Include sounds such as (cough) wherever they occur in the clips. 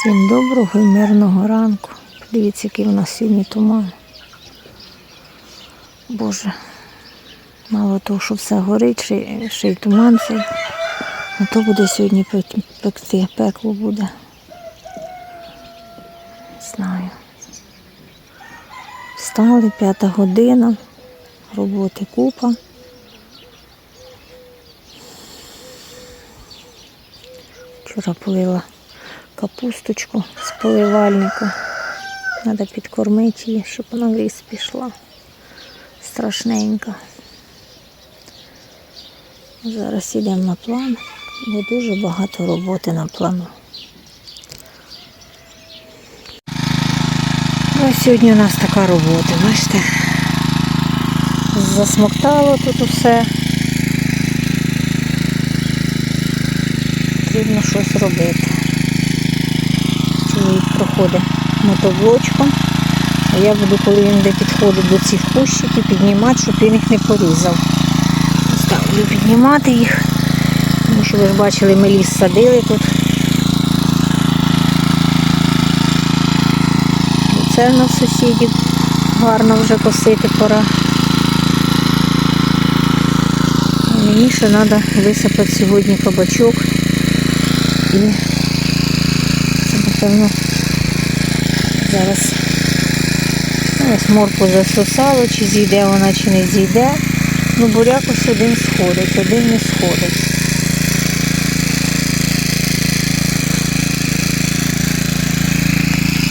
Всім доброго і мирного ранку. Дивіться, який у нас сьогодні туман. Боже, мало того, що все горить, ще, й- туман цей. А то буде сьогодні пекти, пекло буде. Знаю. Встали, п'ята година, роботи купа. Вчора полила капусточку з поливальника. Треба підкормити її, щоб вона в ліс пішла. Страшненька. Зараз йдемо на план, бо дуже багато роботи на плану. Ну, сьогодні у нас така робота, бачите? Засмоктало тут усе. Потрібно щось робити. Чоловік проходить а я буду, коли він де підходить до цих кущиків, піднімати, щоб він їх не порізав. Ставлю піднімати їх, тому що ви ж бачили, ми ліс садили тут. Це в нас сусідів гарно вже косити пора. Мені ще треба висипати сьогодні кабачок і напевно, зараз ось морку засосало, чи зійде вона, чи не зійде. Ну, буряк ось один сходить, один не сходить.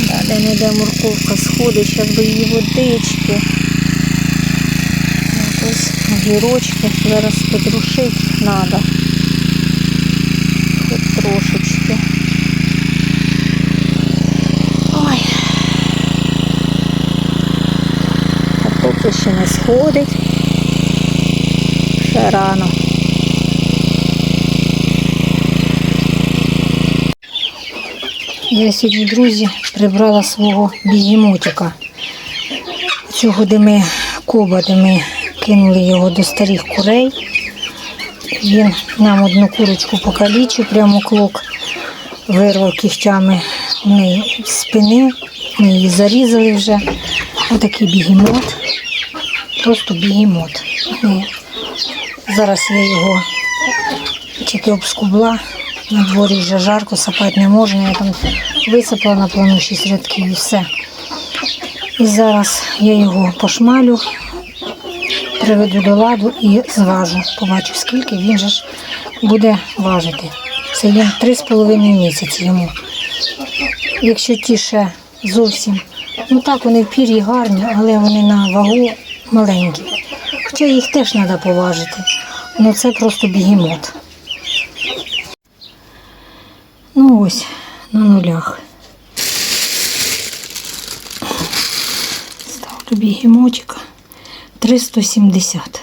Да, де не йде морковка сходить, зараз би її водички. Ось огірочки зараз подрушити треба. Хоч трошечки. Ой. Картопля ще не сходить. Ще рано. Я сьогодні, друзі, прибрала свого бігемотика. Цього, де ми коба, де ми кинули його до старих курей. Він нам одну курочку покалічив, прямо клок вирвав кігтями в неї спини. Ми її зарізали вже. Отакий бігемот. Просто бігемот. І зараз я його тільки обскубла. На дворі вже жарко, сапати не можна. Я там висипала на плану 6 рядків і все. І зараз я його пошмалю, приведу до ладу і зважу. Побачу, скільки він же ж буде важити. Це їм 3,5 місяці йому. Якщо ті ще зовсім, ну так вони в пір'ї гарні, але вони на вагу маленькі. Хоча їх теж треба поважити. Ну це просто бігемот. Ну ось, на нулях. Ставлю бігемотика 370.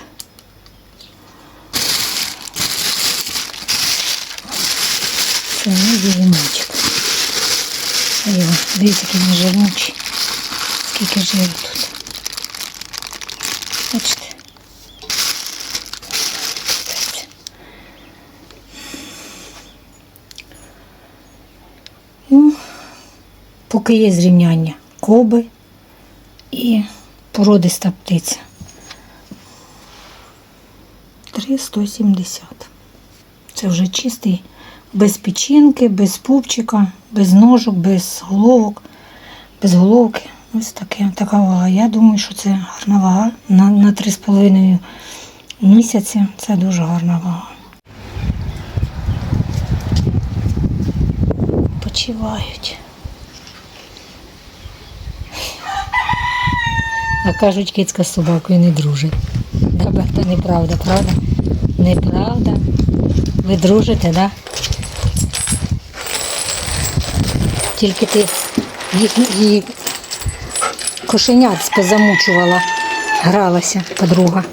Це не бігемотик. Дивіться, який він жирнючий. Скільки жиру тут. Бачите? Ну, поки є зрівняння коби і породиста птиця. 3,170. Це вже чистий, без печінки, без пупчика, без ножок, без головок, без головки. Ось таке, така вага. Я думаю, що це гарна вага. На, на 3,5 місяці це дуже гарна вага. Почивають. А кажуть, кицька з собакою не дружить. Да, Бехта, неправда, правда? Неправда. Ви дружите, да? Тільки ти їх, її кошенят позамучувала, гралася подруга.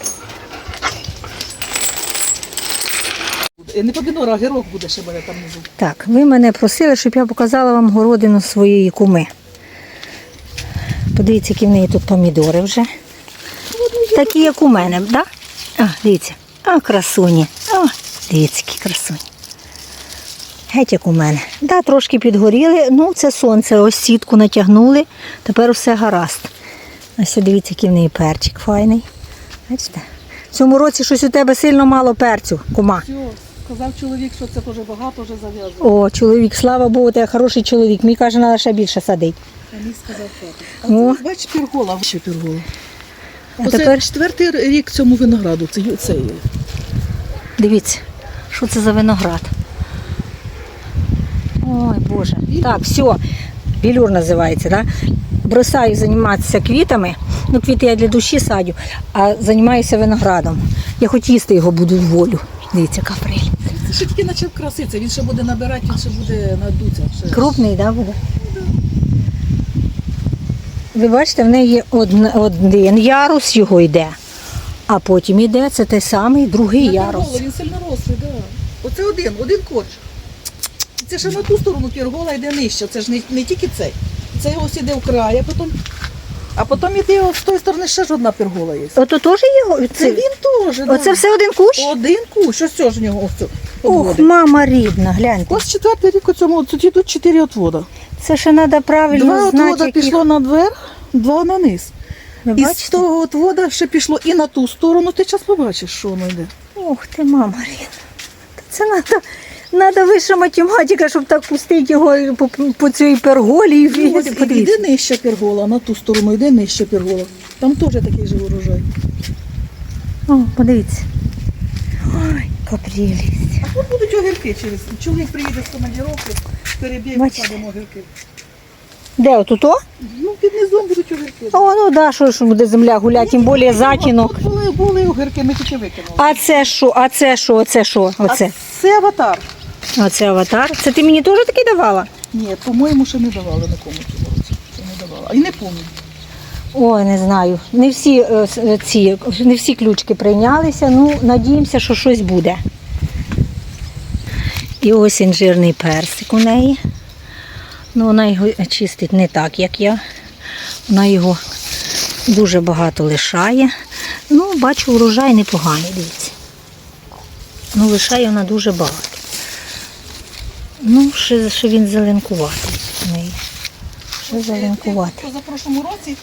Не помідор, а гірок буде ще мене там внизу. Так, ви мене просили, щоб я показала вам городину своєї куми. Подивіться, які в неї тут помідори вже. Такі, як у мене, так? Да? А, дивіться. А, красуні. О, дивіться, які красуні. Геть як у мене. Да, трошки підгоріли. Ну, це сонце. Ось сітку натягнули. Тепер все гаразд. Ось дивіться, який в неї перчик файний. Бачите? В цьому році щось у тебе сильно мало перцю, кума. Сказав чоловік, що це дуже багато вже зав'язано. О, чоловік, слава Богу, ти хороший чоловік. Мені каже, треба ще більше садити. А мій сказав О. це, бачиш, пергола. Ще пергола. А Оце тепер четвертий рік цьому винограду. Це, це є. дивіться, що це за виноград. Ой, Боже. Так, все. Білюр називається, да? Бросаю займатися квітами. Ну, квіти я для душі садю, а займаюся виноградом. Я хоч їсти його буду в волю. Дивіться, каприль. Це ще тільки почав краситися. Він ще буде набирати, він ще буде надуться. Ще. Крупний, да, буде? Ви бачите, в неї один, один ярус його йде, а потім йде це той самий другий Це ярус. він сильно рослий, так. Да. Оце один, один корч. Це ще на ту сторону пергола йде нижче. Це ж не, не тільки цей. Це ось іде вкрай, а потім. А потім іде от з тої сторони ще ж одна пергола є. Ото теж його? Це Це, він теж. да. оце все один кущ? Один кущ, ось це ж в нього ось це Ох, мама рідна, гляньте. Ось четвертий рік у цьому, тут йдуть чотири отвода. Це ще треба правильно Два знати. отвода яких- пішло наверх, два на низ. Ви І з бачите? того отвода ще пішло і на ту сторону. Ти зараз побачиш, що воно йде. Ох ти, мама рідна. Та Це треба, треба вища математика, щоб так пустити його по, по цій перголі. і Ну, ось і- Іде нижче пергола, на ту сторону йде нижче пергола. Там теж такий же урожай. О, подивіться. Ой, капрілість. А тут будуть огірки через. Чоловік приїде з командировки, переб'є і посадимо огірки. Де отуто? Ну, під низом будуть огірки. О, ну да, що ж буде земля гуляти, тим більше затінок. Тут були, були огірки, ми тільки викинули. А це що? А це що? Оце що? Оце? А це аватар. Оце аватар. Це ти мені теж такий давала? Ні, по-моєму, ще не давали нікому цього році. Ще не давала. Й не пам'ятаю. Ой, не знаю. Не всі е, е, ці, не всі ключки прийнялися. Ну, надіємося, що щось буде. І ось інжирний персик у неї. Ну, вона його чистить не так, як я. Вона його дуже багато лишає. Ну, бачу, урожай непоганий, дивіться. Ну, лишає вона дуже багато. Ну, ще, ще він зеленкуватий. Ще зеленкуватий. Ти році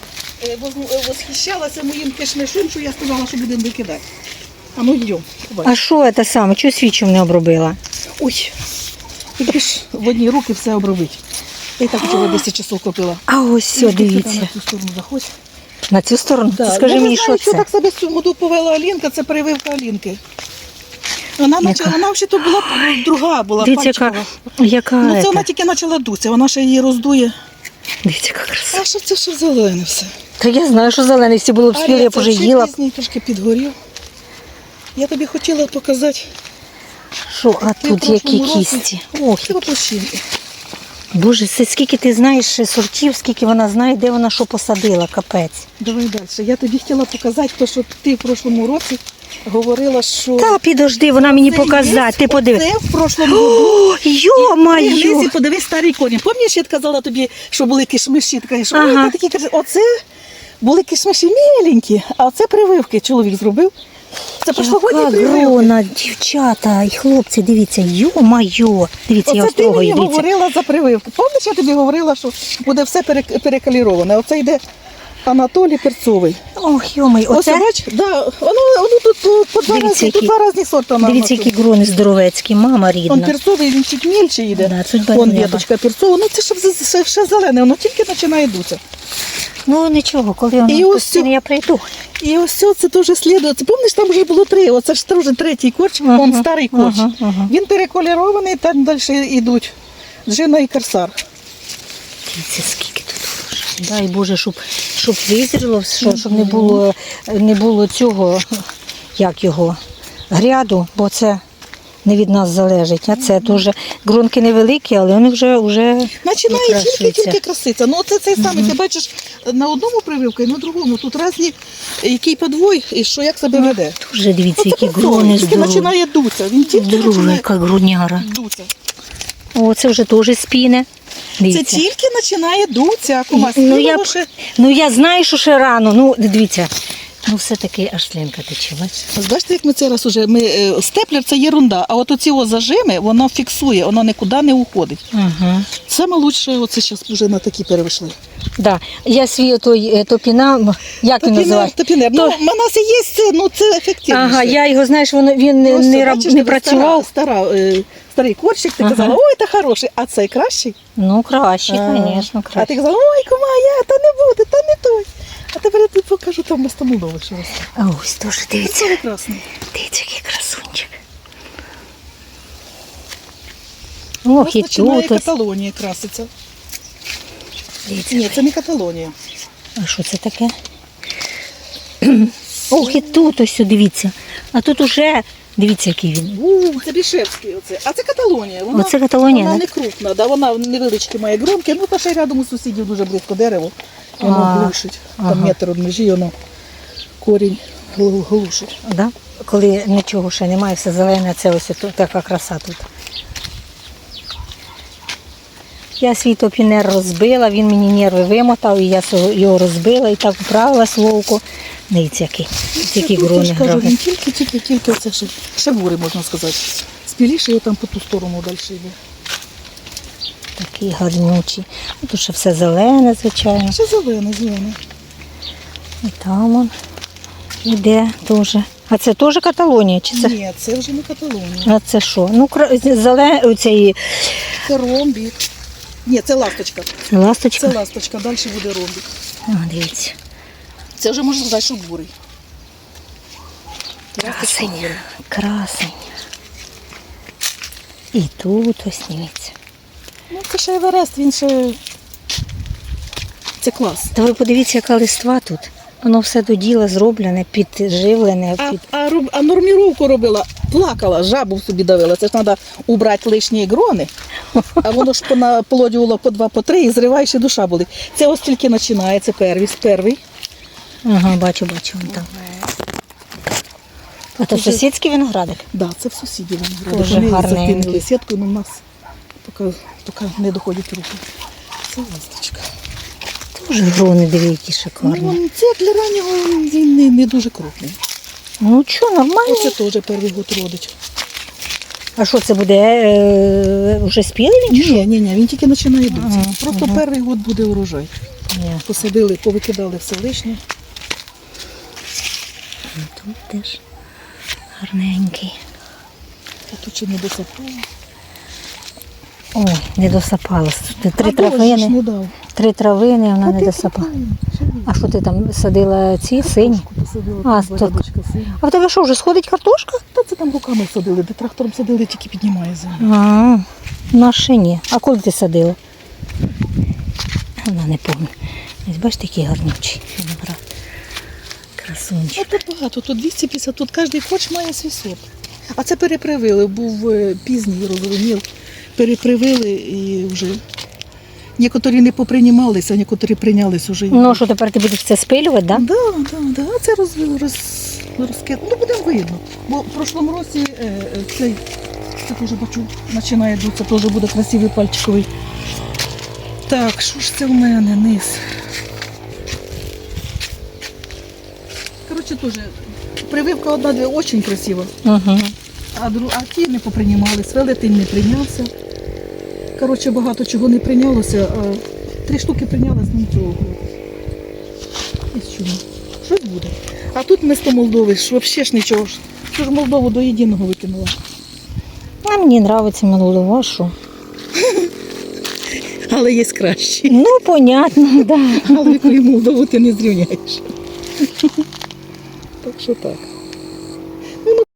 восхищалася моїм кишмишем, що я сказала, що будемо викидати. А ну йдемо. А що це саме? Чого свічом не обробила? Ой, ж в одній руки все обробити. Я так вчора 10 часов купила. А ось все, Ну, дивіться. На цю сторону заходь. На цю сторону? Да. Скажи Я не мені, знаю, що це? так себе цю году повела Алінка, це прививка Алінки. Вона, Яка? вона взагалі була друга була. Дивіться, яка, пальчикова. яка, Ну, це вона тільки почала дутися, вона ще її роздує. Дивіться, яка краса. А що це ще зелене все? Та я знаю, що зелений всі було б спіли, я б ще їла. пізній трошки підгорів. Я тобі хотіла показати. Що, а Ти в тут які прошлому році- кісті? Ох, лопушинки. Боже, це скільки ти знаєш ще сортів, скільки вона знає, де вона що посадила, капець. Давай далі. Я тобі хотіла показати, те, що ти в прошлому році говорила, що Та підожди, вона мені показати, ти є, подиви. Це в прошлому году. Йо-майо! Глизі, подивись старі коні. Пам'ятаєш, я казала тобі, що були кишмиші, ти кажеш, ой, Ага. ти такі кажеш, оце були кишмиші міленькі, а це прививки чоловік зробив. Це Яка грона, дівчата і хлопці, дивіться, йо-майо. Дивіться, я Оце ось ти мені дивіться. говорила за прививки. Пам'ятаєш, я тобі говорила, що буде все перек- перекаліроване. Оце йде Анатолій Перцовий. Ох, Ось оце? бач, да, воно, воно тут по два Дивіться, рази, тут які- два різні сорти. на- Дивіться, на які грони здоровецькі, мама Он рідна. перцовий, він чуть мільче йде. Да, тут Вон віточка перцова, ну це ще, вз- ще, ще зелене, воно тільки починає дути. Ну нічого, коли воно І ось постійно, цю- я прийду. І ось це, це теж слідує. Це пам'ятаєш, там вже було три. Оце ж теж третій корч, Ага, он старий корч. ага, ага. Він переколірований, там далі йдуть. Джина і корсар. Дивіться, скільки тут. Дай Боже, щоб, щоб визріло, щоб, щоб не, було, не було цього, як його, гряду, бо це не від нас залежить. А це дуже гронки невеликі, але вони вже, вже Починає тільки-тільки краситься. Ну оце цей самий, ти бачиш на одному прививку і на другому. Тут різні, який подвой і що як себе веде. дуже дивіться, які грони тільки починає дутися. Він тільки починає яка грудняра. дутися. О, це вже теж спіне. Це тільки починає дутися, кума. Ну, я, ну я знаю, що ще рано. Ну, дивіться, Ну, все-таки аж слинка тече. Ось бачите, як ми цей раз уже ми е, степлер це єрунда, а от оці о зажими воно фіксує, воно нікуди не уходить. Ага. Саме лучше, оце зараз вже на такі перейшли. Да. Я свій той е, топіна, як він Топінер, називається? топінер. Ну, в нас і є це, ну це ефективніше. Ага, я його, знаєш, воно, він не, Просто, не, раб- бачиш, не тебе працював. Стара, стара, е, старий корчик, ти Ага. казала, ой, це хороший, а цей кращий. Ну, краще, А, звісно, А ти казала, ой, кума, я, та не буде, та не той. А тепер я тобі покажу там Молдови, що росте. А ось теж дивіться, Це прекрасно. дивіться, який красунчик. Ох, і починає тут ось. Каталонія краситься. Дивіться. Ні, це не Каталонія. А що це таке? (clears throat) Ох, і тут ось, дивіться. А тут уже, дивіться, який він. У, це Бішевський оце. А це Каталонія. Вона, Оце Каталонія, Вона не крупна, да, вона невеличкі має громки, ну та ще й рядом у сусідів дуже близько дерево. Воно А, глушить. Там ага. метр від межі, воно корінь глу- глушить. Да? Коли нічого ще немає, все зелене, це ось тут така краса тут. Я свій топінер розбила, він мені нерви вимотав, і я його розбила і так вправила тут, грони ж кажу, грають. Він тільки, тільки, тільки це ще, ще бури, можна сказати. Спіліше його там по ту сторону далі йде. Такі гарнючі. Ну, Тут ще все зелене, звичайно. Ще зелене, зелене. І там он іде теж. А це теж Каталонія? Чи це? Ні, це вже не Каталонія. А це що? Ну, зелене, оцей Це ромбік. Ні, це ласточка. це ласточка. Це ласточка, далі буде ромбік. О, дивіться. Це вже можна сказати, що бурий. Красень. Красень. І тут ось дивіться. Ну, це ще Еверест, він ще. Це клас. Та ви подивіться, яка листва тут. Воно все до діла зроблене, підживлене. А, Під... а, роб- а норміровку робила, плакала, жабу собі давила. Це ж треба убрати лишні грони. А воно ж понаплодювало по два, по три і зриваєш і душа болить. Це ось тільки починає, це перший. Ага, бачу, бачу, вон там. А то Дуже- сусідський виноградик. Да, це в сусідів вони Дуже гарненький. закинули сіткою, але в нас поки, поки не доходять руки. Це ласточка. Дуже грони, які Ну, шикарні. він- це для раннього він не, не дуже крупний. Ну що, нормально. Оце теж перший год родить. А що це буде? Е, вже спілий він? чи що? Ні, ні, ні, він тільки починає дути. Ага, Просто ага. перший год буде урожай. Ні. Посадили, повикидали все лишнє. Ну, Тут теж гарненький. А тут ще не досапало. Ой, не досапалась. Три травини. Три травини, вона А не досапала. А що ти там садила ці сині? Посадила, А, синя. А в тебе що, вже сходить картошка? Та це там руками садили, де трактором садили, тільки піднімає землю. А, наші ні. А коли ти садила? Вона не пам'ятає. Ось бачите, який гарнючий виноград. А тут багато, тут 250, тут кожен коч має свій сорт. А це перепривили, був е, пізній розумів. Перепривили і вже. Некоторі не поприймалися, а некоторі прийнялись уже. Ну, що тепер ти будеш це спилювати, так? Да? Да, да, да. А це роз, роз, розкид. Ну, буде видно. Бо в прошлому році е, е, цей, це теж бачу, починає дуться, теж буде красивий пальчиковий. Так, що ж це в мене низ? Коротше, теж прививка одна-дві дуже красива, Угу. а, а ті не поприймались, велетень не прийнявся. Коротше, багато чого не прийнялося, а три штуки прийнялось, нічого. Ось чому. Щось буде. А тут місто Молдови, ж взагалі ж нічого. ж. Що ж Молдову до єдиного викинула. А мені подобається Молдова, що? (laughs) Але є кращі. Ну, понятно, да. Але якою Молдову ти не зрівняєш. (laughs) Так що так.